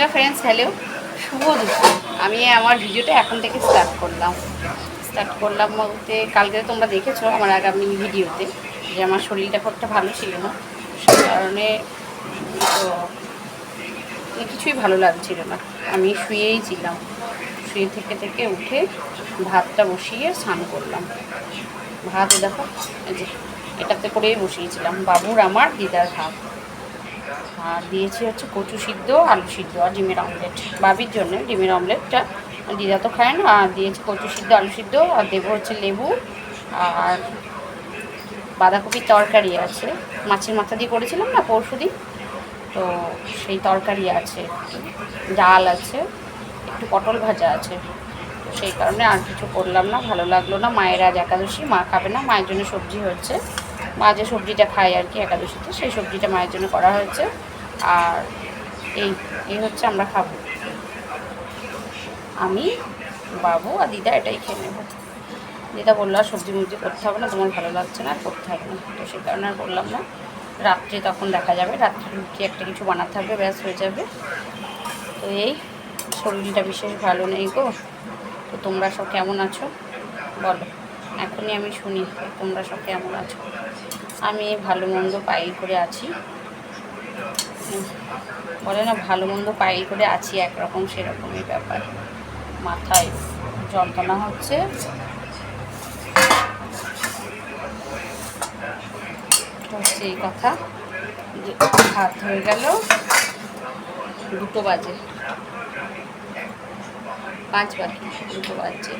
Hello friends hello শুভ দুপুর। আমি আমার ভিডিওটা এখন থেকে স্টার্ট করলাম। স্টার্ট করলাম বলতে কালকে তোমরা দেখেছ আমার আগামী ভিডিওতে যে আমার শরীরটা খুব একটা ভালো ছিল না। সেই কারণে তো মানে কিছুই ভালো লাগছিল না। আমি শুয়েই ছিলাম। শুয়ে থেকে থেকে উঠে ভাতটা বসিয়ে স্নান করলাম। ভাত দেখো যে, এটাতে করেই বসিয়েছিলাম। বাবুর, আমার, দিদার ভাত। আর দিয়েছি হচ্ছে কচু সিদ্ধ, আলু সিদ্ধ আর ডিমের অমলেট বাবির জন্য ডিমের অমলেটটা দিদা তো খায় না, আর দিয়েছি কচু সিদ্ধ, আলু সিদ্ধ, আর দেবো হচ্ছে লেবু আর বাঁধাকপির তরকারি আছে। মাছের মাথা দিয়ে করেছিলাম না পরশু দিন, তো সেই তরকারি আছে। ডাল আছে, একটু পটল ভাজা আছে, তো সেই কারণে আর কিছু করলাম না, ভালো লাগল না। মায়ের আজ একাদশী, মা খাবে না, মায়ের জন্য সবজি হচ্ছে। মা যে সবজিটা খায় আর কি একাদশীতে, সেই সবজিটা মায়ের জন্য করা হয়েছে। আর এই এই হচ্ছে আমরা খাব। আমি, বাবু আর দিদা এটাই খেয়ে নেব। দিদা বলল, আর সবজি মুবজি করতে হবে না, তোমার ভালো লাগছে না করতে হবে না। তো সেই কারণে আর বললাম না। রাত্রে তখন দেখা যাবে, রাত্রে লুচি একটা কিছু বানাতে হবে, ব্যাস হয়ে যাবে। তো এই, শরীরটা বিশেষ ভালো নেই গো। তো তোমরা সব কেমন আছো? বলো। এখনই আমি শুনি, তোমরা সব কেমন আছো? আমি ভালো মন্দ পাই করে আছি। বলে না, ভালো মন্দ পাই করে আছি, একরকম সেরকমই ব্যাপার। মাথায় যন্ত্রণা হচ্ছে। হচ্ছে এই কথা। ভাত হয়ে গেল। দুটো বাজে। পাঁচ বাকি দুটো বাজছে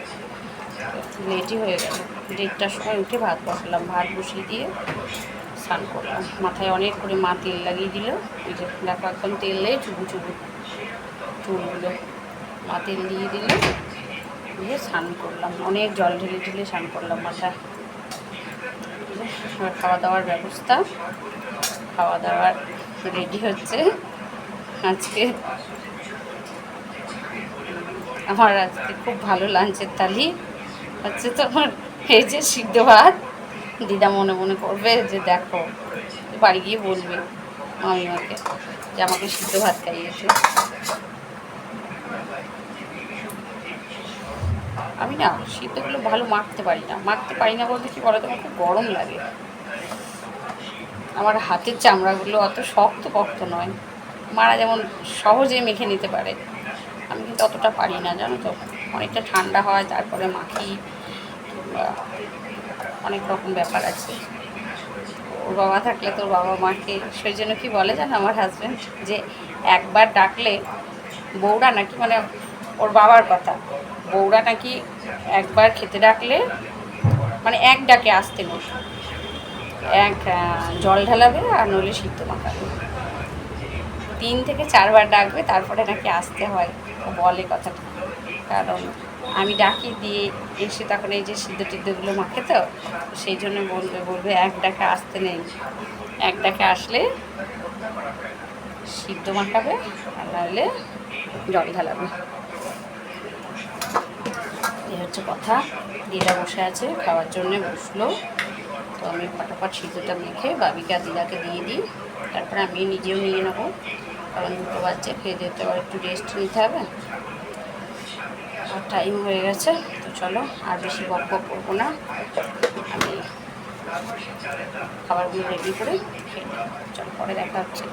লেটই হয়ে গেল। দেড়টার সময় উঠে ভাত বসালাম। ভাত বসিয়ে দিয়ে স্নান করলাম। মাথায় অনেক করে মা তেল লাগিয়ে দিল। এই যে দেখো একদম তেল নেই, চুবু চুবু চুলগুলো। মা তেল দিয়ে দিল। দিয়ে স্নান করলাম। অনেক জল ঢেলে ঢেলে স্নান করলাম মাথায়। খাওয়া দাওয়ার ব্যবস্থা। খাওয়া দাওয়ার রেডি হচ্ছে। আজকে আমার আজকে খুব ভালো লাঞ্চের থালি। হচ্ছে তো আমার এই যে সিদ্ধ ভাত, দিদা মনে মনে করবে যে দেখো, বাড়ি গিয়ে বলবে মামিমাকে যে আমাকে সিদ্ধ ভাত খাইয়েছে। আমি না সিদ্ধগুলো ভালো মাখতে পারি না। মাখতে পারি না বলতে কি বলো তো আমার খুব গরম লাগে। আমার হাতের চামড়াগুলো অত শক্ত পক্ত নয়। মারা যেমন সহজে মেখে নিতে পারে। আমি কিন্তু অতটা পারি না, জানো তো? অনেকটা ঠান্ডা হয়, তারপরে মাখি অনেক রকম ব্যাপার আছে। ওর বাবা থাকলে তোর বাবা মাকে সেই জন্য কি বলে জানো আমার হাজব্যান্ড যে একবার ডাকলে বউরা নাকি মানে ওর বাবার কথা, বউরা নাকি একবার খেতে ডাকলে মানে এক ডাকে আসতে নেই এক জল ঢালাবে আর নইলে সিদ্ধ মাখাবে। তিন থেকে চারবার ডাকবে, তারপরে নাকি আসতে হয়, ও বলে কথাটা। কারণ আমি ডাকি দিয়ে এসে তখন এই যে সিদ্ধ টিদ্ধগুলো মাখে তো, সেই জন্য বলবে বলবে এক ডাকে আসতে নেই। এক ডাকে আসলে সিদ্ধ মাখাবে আর নাহলে জল ঢালাবে। এই হচ্ছে কথা। দিদা বসে আছে, খাওয়ার জন্যে বসল। তো আমি ফটাফট সিদ্ধটা মেখে বাবিকা দিদাকে দিয়ে দিই। তারপরে আমি নিজেও নিয়ে নেব। কারণ দুটো বাচ্চা, খেয়ে দিতে আবার একটু রেস্ট নিতে হবে। আর টাইম হয়ে গেছে তো চলো আর বেশি বক বক করব না। আমি খাবারগুলো রেডি করে খেয়ে চলো পরে দেখা হচ্ছে।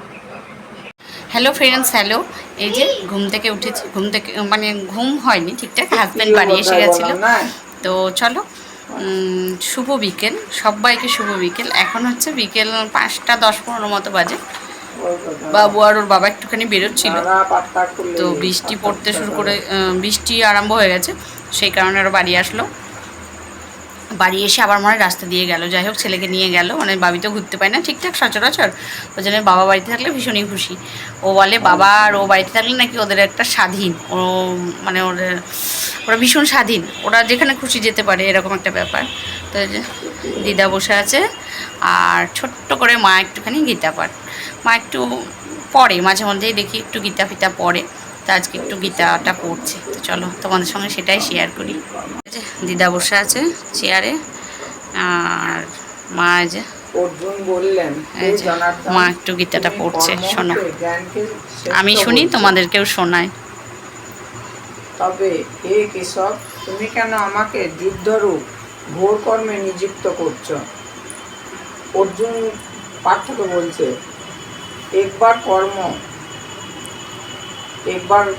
হ্যালো ফ্রেন্ডস হ্যালো এই যে ঘুম থেকে উঠেছি ঘুম থেকে মানে ঘুম হয়নি ঠিকঠাক হাজব্যান্ড বাড়ি এসে গেছিল। তো চলো শুভ বিকেল সবাইকে শুভ বিকেল। এখন হচ্ছে বিকেল পাঁচটা দশ পনেরো মতো বাজে। বাবু আর ওর বাবা একটুখানি বেরোচ্ছিল। তো বৃষ্টি পড়তে শুরু করে বৃষ্টি আরম্ভ হয়ে গেছে সেই কারণে ওরা বাড়ি আসলো। বাড়ি এসে আবার মনে রাস্তা দিয়ে গেল। যাই হোক ছেলেকে নিয়ে গেল। মানে বাবি তো ঘুরতে পায় না ঠিকঠাক সচরাচর। ওই জন্য বাবা বাড়িতে থাকলে ভীষণই খুশি। ও বলে বাবা আর ও বাড়িতে থাকলে নাকি ওদের একটা স্বাধীন। ও মানে ওদের ওরা ভীষণ স্বাধীন। ওরা যেখানে খুশি যেতে পারে এরকম একটা ব্যাপার। তো দিদা বসে আছে। আর ছোট্ট করে মা একটুখানি গীতা পাঠ মা একটু পড়ে মাঝে মধ্যেই দেখি একটু গীতা ফিতা পড়ে তো আজকে একটু গীতাটা পড়ছে। তো চলো তোমাদের সঙ্গে সেটাই শেয়ার করি। দিদা বসে আছে চেয়ারে আর মা যে মা একটু গীতাটা পড়ছে, শোনো। আমি শুনি তোমাদেরকেও শোনাই। তবে হে কেশব তুমি কেন আমাকে যুদ্ধরূপ ঘোর কর্মে নিযুক্ত করছ? অর্জুন পার্থক্য বলছে একবার কর্ম, একবার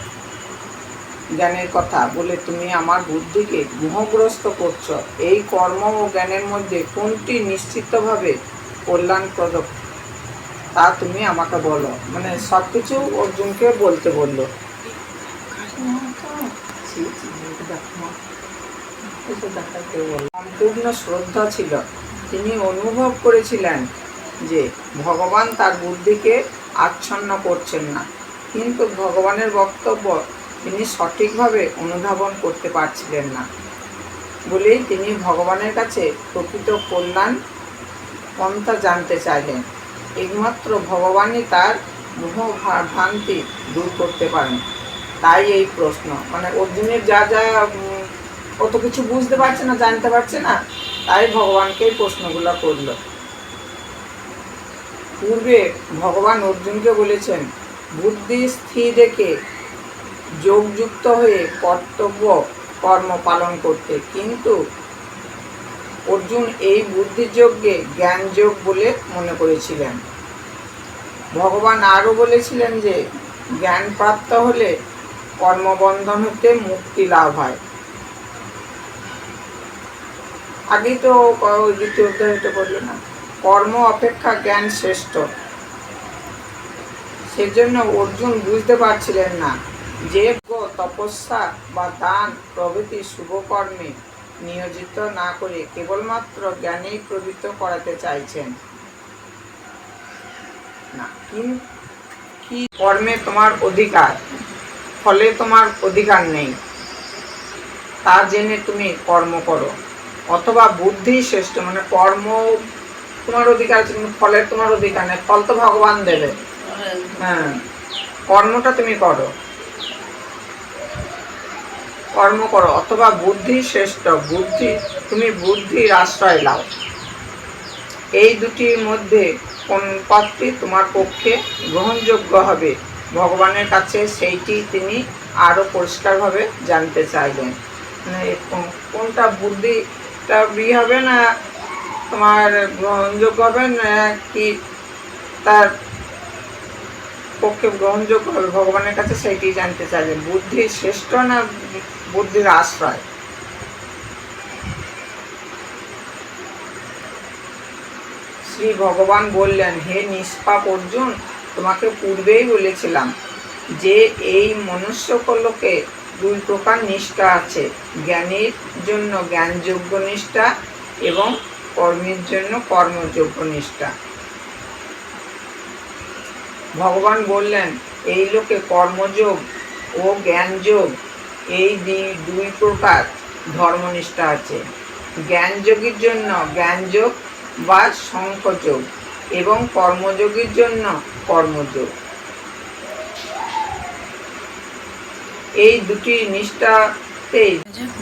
জ্ঞানের কথা বলে তুমি আমার বুদ্ধিকে মোহগ্রস্ত করছ, এই কর্ম ও জ্ঞানের মধ্যে কোনটি নিশ্চিতভাবে কল্যাণপ্রদ? তা তুমি আমাকে বলো। মানে সব কিছু অর্জুনকে বলতে বলল। সম্পূর্ণ শ্রদ্ধা ছিল। তিনি অনুভব করেছিলেন যে ভগবান তার বুদ্ধিকে আচ্ছন্ন করছেন না। কিন্তু ভগবানের বক্তব্য তিনি সঠিকভাবে অনুধাবন করতে পারছিলেন না। বলেই তিনি ভগবানের কাছে প্রকৃত কল্যাণ পন্থা জানতে চাইলেন। একমাত্র ভগবানই তার মোহ ভ্রান্তি দূর করতে পারেন। তাই এই প্রশ্ন। মানে অর্জুনের যা যা কত কিছু বুঝতে পারছে না, জানতে পারছে না, তাই ভগবানকে এই প্রশ্নগুলো করল। পূর্বে ভগবান অর্জুনকে বলেছেন, বুদ্ধি স্থির রেখে যোগযুক্ত হয়ে কর্তব্য কর্ম পালন করতে। কিন্তু অর্জুন এই বুদ্ধিযোগকে জ্ঞানযোগ বলে মনে করেছিলেন। ভগবান আরও বলেছিলেন যে জ্ঞান প্রাপ্ত হলে কর্মবন্ধন হতে মুক্তি লাভ হয়। আগেই তো দ্বিতীয় অধ্যায় এটা বলল না। কর্ম অপেক্ষা জ্ঞান শ্রেষ্ঠ। সেজন্য অর্জুন বুঝতে পারছিলেন না যে গো তপস্যা বা দান প্রভৃতি শুভকর্মে নিয়োজিত না করে কেবলমাত্র জ্ঞানেই প্রবৃত্ত করাতে চাইছেন। না কি কর্মে তোমার অধিকার? ফলে তোমার অধিকার নেই। তা জেনে তুমি কর্ম করো, অথবা বুদ্ধি শ্রেষ্ঠ মানে কর্ম তোমার অধিকার আছে কিন্তু ফলের তোমার অধিকার নেই, ফল তো ভগবান দেবে। হ্যাঁ কর্মটা তুমি করো। কর্ম করো, অথবা বুদ্ধি শ্রেষ্ঠ, বুদ্ধি, তুমি বুদ্ধির আশ্রয় লাও। এই দুটির মধ্যে কোন পথটি তোমার পক্ষে গ্রহণযোগ্য হবে, ভগবানের কাছে সেইটি তিনি আরও পরিষ্কারভাবে জানতে চাইলেন। মানে কোনটা বুদ্ধিটা বি হবে না তোমার গ্রহণযোগ্য হবে কি তার পক্ষে গ্রহণযোগ্য হবে ভগবানের কাছে সেইটি জানতে চাইলেন। বুদ্ধি শ্রেষ্ঠ না বুদ্ধির আশ্রয়? শ্রী ভগবান বললেন, হে নিষ্পাপ অর্জুন, তোমাকে পূর্বেই বলেছিলাম যে এই মনুষ্যকলোকে দুই প্রকার নিষ্ঠা আছে, জ্ঞানীর জন্য জ্ঞানযোগ্য নিষ্ঠা এবং কর্মের জন্য কর্মযোগ্য নিষ্ঠা। ভগবান বললেন এই লোকে কর্মযোগ ও জ্ঞানযোগ এই দুই প্রকার ধর্মনিষ্ঠা আছে। জ্ঞানযোগীর জন্য জ্ঞানযোগ বা শঙ্খযোগ এবং কর্মযোগীর জন্য কর্মযোগ। এই দুটি যে,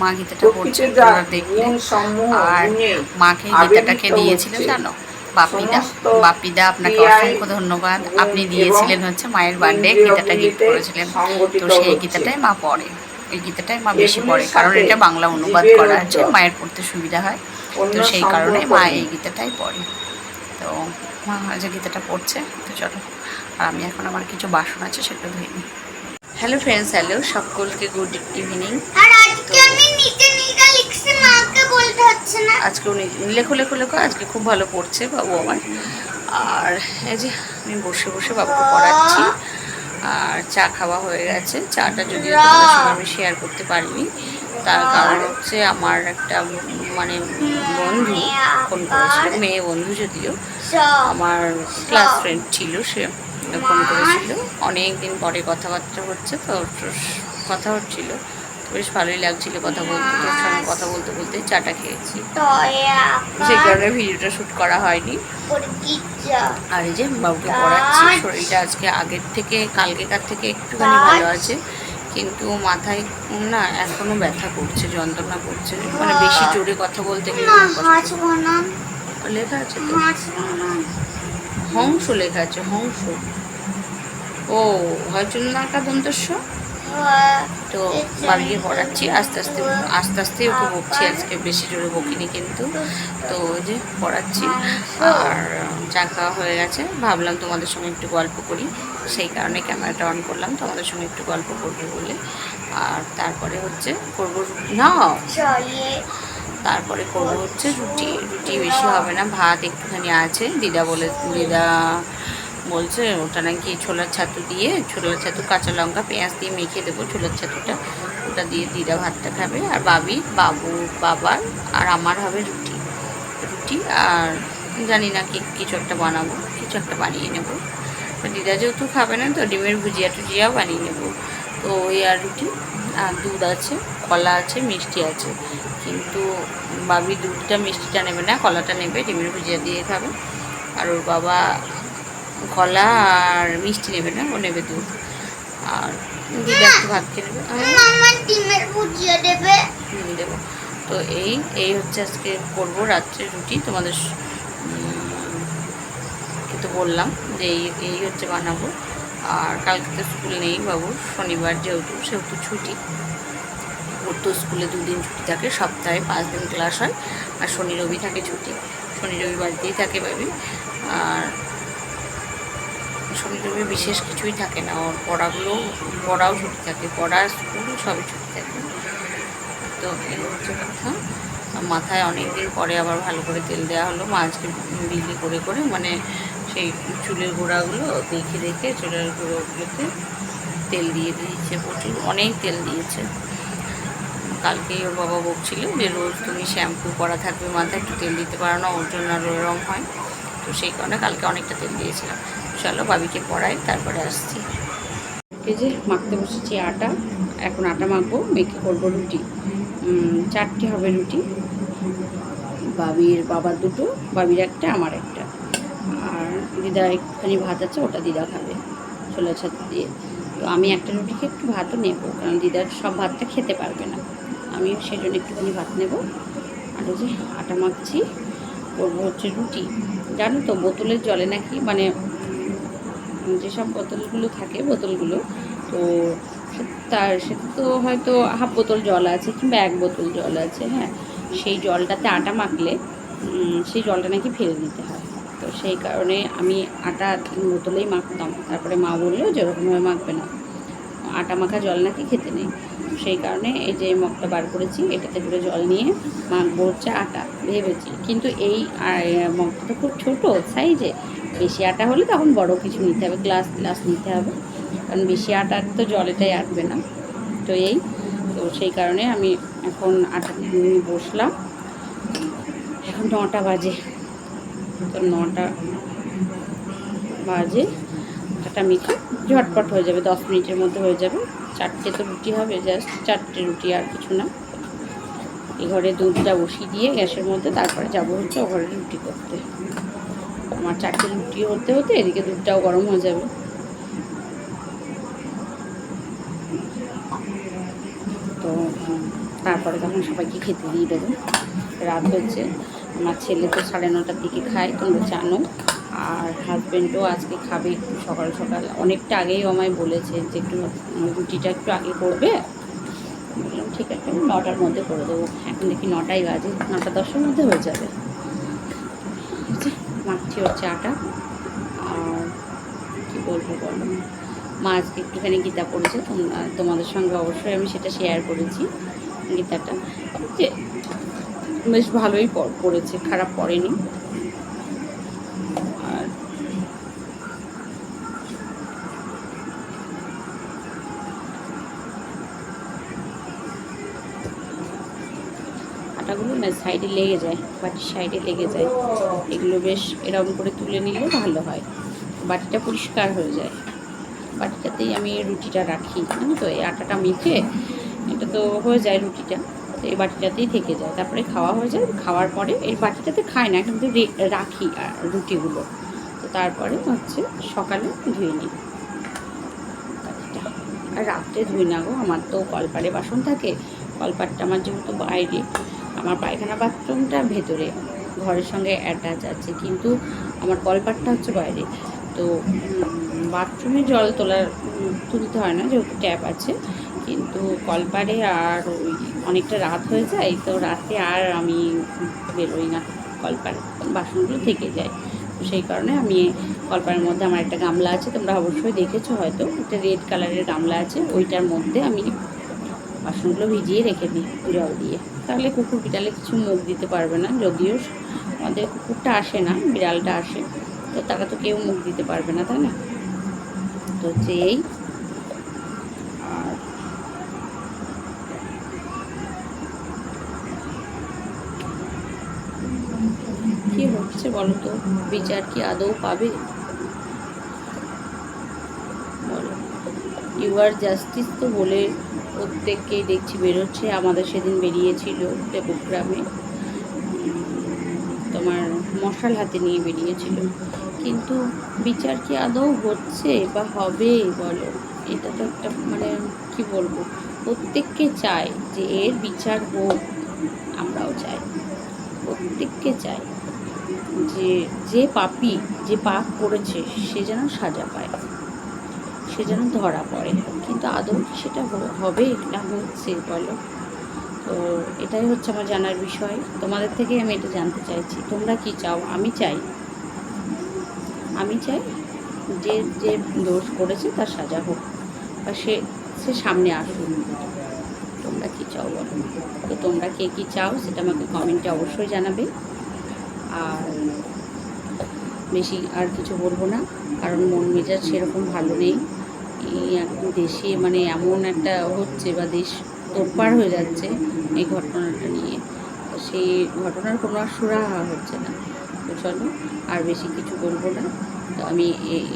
মা গীতাটা পড়ছে তোমরা দেখলে। আর মাকে গীতাটাকে দিয়েছিলেন জানো? বাপিদা বাপিদা আপনাকে অসংখ্য ধন্যবাদ। আপনি দিয়েছিলেন হচ্ছে মায়ের বার্থডে গীতাটা গিফট করেছিলেন। তো সেই গীতাটাই মা পড়ে। এই গীতাটাই মা বেশি পড়ে কারণ এটা বাংলা অনুবাদ করা আছে মায়ের পড়তে সুবিধা হয়। তো সেই কারণে মা এই গীতাটাই পড়ে। তো মা যে গীতাটা পড়ছে তো চলো। আর আমি এখন আমার কিছু বাসন আছে সেটা ধুয়ে নিই। Hello friends hello. সকলকে গুড ইভিনিং। আজকে উনি লেখো লেখো লেখো আজকে খুব ভালো পড়ছে বাবু আমার। আর এই যে আমি বসে বসে বাবুকে পড়াচ্ছি। আর চা খাওয়া হয়ে গেছে। চাটা তোমাদের সঙ্গে আমি শেয়ার করতে পারিনি তার কারণ হচ্ছে আমার একটা মানে বন্ধু ফোন করেছিল মেয়ে বন্ধু যদিও। আমার ক্লাস ফ্রেন্ড ছিল সে ফোন করেছিল। অনেক দিন পরে কথাবার্তা হচ্ছে তো কথা হচ্ছিল। বেশ ভালোই লাগছিল কথা বলতে তোর সঙ্গে কথা বলতে বলতে চাটা খেয়েছি। সেই কারণে ভিডিওটা শ্যুট করা হয়নি। আর এই যে বাবুকে পড়াচ্ছি শরীরটা আজকে আগের থেকে কালকেকার থেকে একটুখানি ভালো আছে কিন্তু মাথায় না এখনও ব্যথা করছে যন্ত্রণা করছে মানে বেশি জোরে কথা বলতে গেলে লেখা আছে তো? হংস লেখা আছে হংস। ও হয় চুন্নাকা দন্তস্ব তো বাবিকে পড়াচ্ছি আস্তে আস্তে আস্তে আস্তে ওকে বকছি, আজকে বেশি জোরে বকিনি কিন্তু। তো যে পড়াচ্ছি। আর চা খাওয়া হয়ে গেছে, ভাবলাম তোমাদের সঙ্গে একটু গল্প করি। সেই কারণে ক্যামেরাটা অন করলাম, তোমাদের সঙ্গে একটু গল্প করব বলে। আর তারপরে হচ্ছে করব না? তারপরে করব হচ্ছে রুটি। রুটি বেশি হবে না, ভাত একটুখানি আছে, দিদা বলে, দিদা বলছে, ওটা নাকি ছোলার ছাতু দিয়ে, ছোলার ছাতু, কাঁচা লঙ্কা, পেঁয়াজ দিয়ে মেখে দেবো ছোলার ছাতুটা। ওটা দিয়ে দিদা ভাতটা খাবে। আর বাবি, বাবু বাবার আর আমার হবে রুটি। রুটি আর জানি না কি, কিছু একটা বানাবো, কিছু একটা বানিয়ে নেব। দিদা যেহেতু খাবে না, তো ডিমের ভুজিয়া টুজিয়াও বানিয়ে নেব। তো ওই আর রুটি, আর দুধ আছে, কলা আছে, মিষ্টি আছে। কিন্তু বাবি দুধটা, মিষ্টিটা নেবে না, কলাটা নেবে, ডিমের ভুজিয়া দিয়ে খাবে। আর ওর বাবা কলা আর মিষ্টি নেবে না ও নেবে দুধ। আর দিদা একটু ভাত খেয়ে নেবে। আমি দেবে। দেবো। তো এই এই হচ্ছে আজকে করব রাত্রে রুটি। তোমাদের স- উম, কে তো বললাম যে এই এই হচ্ছে বানাবো। আর কালকে তো স্কুল নেই বাবু শনিবার যেহেতু সেহেতু ছুটি। ওর তো স্কুলে দুদিন ছুটি থাকে সপ্তাহে পাঁচ দিন ক্লাস হয়। আর শনি রবি থাকে ছুটি। শনি রবিবার বাড়িতেই থাকে বাবি আর শনি রবি বিশেষ কিছুই থাকে না। ওর পড়াগুলো, পড়াও ছুটি থাকে, পড়া, স্কুল সবই ছুটি থাকে। তো এই হচ্ছে কথা। মাথায় অনেক দিন পরে আবার ভালো করে তেল দেওয়া হলো। মা আজকে বিলি করে করে মানে সেই চুলের গোড়াগুলো দেখে দেখে চুলের গোড়াগুলোতে তেল দিয়ে দিয়েছে প্রচুর, অনেক তেল দিয়েছে। কালকেই ওর বাবা বকছিল যে রোজ তুমি শ্যাম্পু করা থাকবে মাথায়, একটু তেল দিতে পারো না, ওর জন্য আর ওরম হয়। তো সেই কারণে কালকে অনেকটা তেল দিয়েছিলাম। চলো বাবিকে পড়াই, তারপরে আসছি। এই যে মাখতে বসেছি আটা, এখন আটা মাখবো, মেখে করব রুটি। চারটে হবে রুটি। বাবির বাবার দুটো, বাবির একটা, আমার একটা। আর দিদা একটুখানি ভাত আছে, ওটা দিদা খাবে। ছোলা ছাতু দিয়ে। তো আমি একটা রুটি খেয়ে একটু ভাতও নেব, কারণ দিদার সব ভাতটা খেতে পারবে না। আমিও সেই জন্য একটুখানি ভাত নেব। আর যে আটা মাখছি। করব হচ্ছে রুটি। জানো তো বোতলের জলে নাকি মানে যেসব বোতলগুলো থাকে বোতলগুলো, তো তার সেটা তো হয়তো হাফ বোতল জল আছে কিংবা এক বোতল জল আছে হ্যাঁ। সেই জলটাতে আটা মাখলে সেই জলটা নাকি ফেলে দিতে হয়। তো সেই কারণে আমি আটা বোতলেই মাখতাম। তারপরে মা বলল যে ওরকমভাবে মাখবে না। আটা মাখা জল নাকি খেতে নেই। সেই কারণে এই যে মগটা বার করেছি, এটাতে করে জল নিয়ে মাখবো হচ্ছে আটা, ভেবেছি। কিন্তু এই মগটা তো খুব ছোটো সাইজে। বেশি আটা হলে তখন বড় কিছু নিতে হবে, গ্লাস গ্লাস নিতে হবে। কারণ বেশি আটার তো জলেটাই আসবে না। তো এই, তো সেই কারণে আমি এখন আটা নিয়ে বসলাম। এখন নটা বাজে। তো নটা বাজে। আটা মেখে ঝটপট হয়ে যাবে, দশ মিনিটের মধ্যে হয়ে যাবে। চারটে তো রুটি হবে জাস্ট চারটে রুটি আর কিছু না। এ ঘরে দুধটা বসিয়ে দিয়ে গ্যাসের মধ্যে তারপরে যাব হচ্ছে ও ঘরে রুটি করতে। আমার চারটে রুটি হতে হতে এদিকে দুধটাও গরম হয়ে যাবে। তো তারপরে তখন সবাইকে খেতে দিয়ে দেবো। রাত হচ্ছে আমার ছেলে তো সাড়ে নটার দিকে খায়, তোমরা জানো। আর হাজব্যান্ডও আজকে খাবে একটু সকাল সকাল। অনেকটা আগেই আমায় বলেছে যে একটু রুটিটা একটু আগে করবে। বললাম, ঠিক আছে, আমি নটার মধ্যে করে দেবো। এখন দেখি নটাই বাজে, নটা দশের মধ্যে হয়ে যাবে। মাখছি হচ্ছে আটা আর কী বলব বলো? মা আজকে একটুখানি গীতা পড়েছে তোমাদের সঙ্গে অবশ্যই আমি সেটা শেয়ার করেছি গীতাটা। যে বেশ ভালোই পড়- পড়েছে, খারাপ পড়েনি। না সাইডে লেগে যায় বাটির সাইডে লেগে যায়। এগুলো বেশ এরকম করে তুলে নিলে ভালো হয়। বাটিটা পরিষ্কার হয়ে যায়। বাটিটাতেই আমি রুটিটা রাখি। জানো তো, এই আটাটা মেখে এটা তো হয়ে যায় রুটিটা, তো এই বাটিটাতেই থেকে যায়। তারপরে খাওয়া হয়ে যায়, খাওয়ার পরে এই বাটিটাতে খাই না, কিন্তু রাখি রুটিগুলো। তো তারপরে হচ্ছে সকালে ধুয়ে নিই। আর রাত্রে ধুই না গো, আমার তো কলপারে বাসন থাকে। কলপারটা আমার যেহেতু বাইরে আমার পায়খানা বাথরুমটা ভেতরে ঘরের সঙ্গে অ্যাটাচ আছে, কিন্তু আমার কলপাটটা হচ্ছে বাইরে। তো বাথরুমে জল তোলার তুলতে হয় না, যেহেতু ট্যাপ আছে। কিন্তু কলপারে আর ওই অনেকটা রাত হয়ে যায়, তো রাতে আর আমি বেরোই না। কলপারে বাসনগুলো থেকে যায়। তো সেই কারণে আমি কলপারের মধ্যে আমার একটা গামলা আছে, তোমরা অবশ্যই দেখেছ হয়তো। একটা রেড কালারের গামলা আছে, ওইটার মধ্যে আমি বাসনগুলো ভিজিয়ে রেখে দিই জল দিয়ে। তাহলে কুকুর বিড়ালে কিছু মুখ দিতে পারবে না, যদিও আমাদের কুকুরটা আসে না, বিড়ালটা আসে। তো তারা তো কেউ মুখ দিতে পারবে না, তাই না? তো এই। আর কি হচ্ছে বলো তো? বিচার কি আদৌ পাবে? বলো। ইউ আর জাস্টিস তো বলে প্রত্যেককেই দেখছি বেরোচ্ছে। আমাদের সেদিন বেরিয়েছিল দেবগ্রামে তোমার মশাল হাতে নিয়ে বেরিয়েছিল। কিন্তু বিচার কি আদৌ হচ্ছে বা হবে বলো? এটা তো একটা মানে কি বলব? প্রত্যেককে চায় যে এর বিচার হোক, আমরাও চাই। প্রত্যেককে চাই যে যে পাপি, যে পাপ করেছে, সে যেন সাজা পায়। সে যেন ধরা পড়ে। কিন্তু আদৌ সেটা হবে না হচ্ছে বলো। তো এটাই হচ্ছে আমার জানার বিষয়। তোমাদের থেকে আমি এটা জানতে চাইছি। তোমরা কি চাও? আমি চাই। আমি চাই যে যে দোষ করেছে তার সাজা হোক বা সে সে সামনে আসুন তোমরা কি চাও বলো? তো তোমরা কে কি চাও সেটা আমাকে কমেন্টে অবশ্যই জানাবে। আর বেশি আর কিছু বলব না, কারণ মন মেজাজ সেরকম ভালো নেই। দেশে মানে এমন একটা হচ্ছে বা দেশ তোলপাড় হয়ে যাচ্ছে এই ঘটনাটা নিয়ে। সেই ঘটনার কোনো আর সুরাহা হচ্ছে না। তো চলো, আর বেশি কিছু বলব না। তো আমি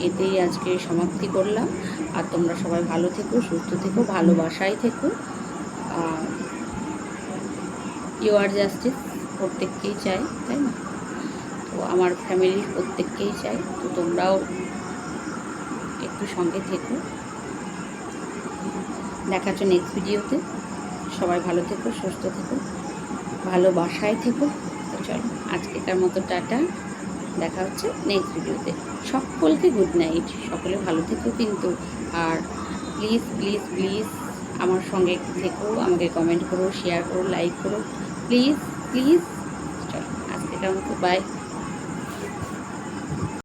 এতেই আজকে সমাপ্তি করলাম। আর তোমরা সবাই ভালো থেকো, সুস্থ থেকো, ভালোবাসায় থেকো। ইউ আর জাস্টিস প্রত্যেককেই চাই, তাই না? তো আমার ফ্যামিলির প্রত্যেককেই চাই। তো তোমরাও একটু সঙ্গে থেকো। দেখা হচ্ছে নেক্সট ভিডিওতে সবাই ভালো থেকো, সুস্থ থেকো, ভালোবাসায় থেকো। তো চলো, আজকেকার মতো টাটা। দেখা হচ্ছে নেক্সট ভিডিওতে সকলকে গুড নাইট সকলে ভালো থেকো কিন্তু। আর প্লিজ প্লিজ প্লিজ আমার সঙ্গে একটু থেকো, আমাকে কমেন্ট করো শেয়ার করো লাইক করো। প্লিজ প্লিজ চলো, আজকেকার মতো বাই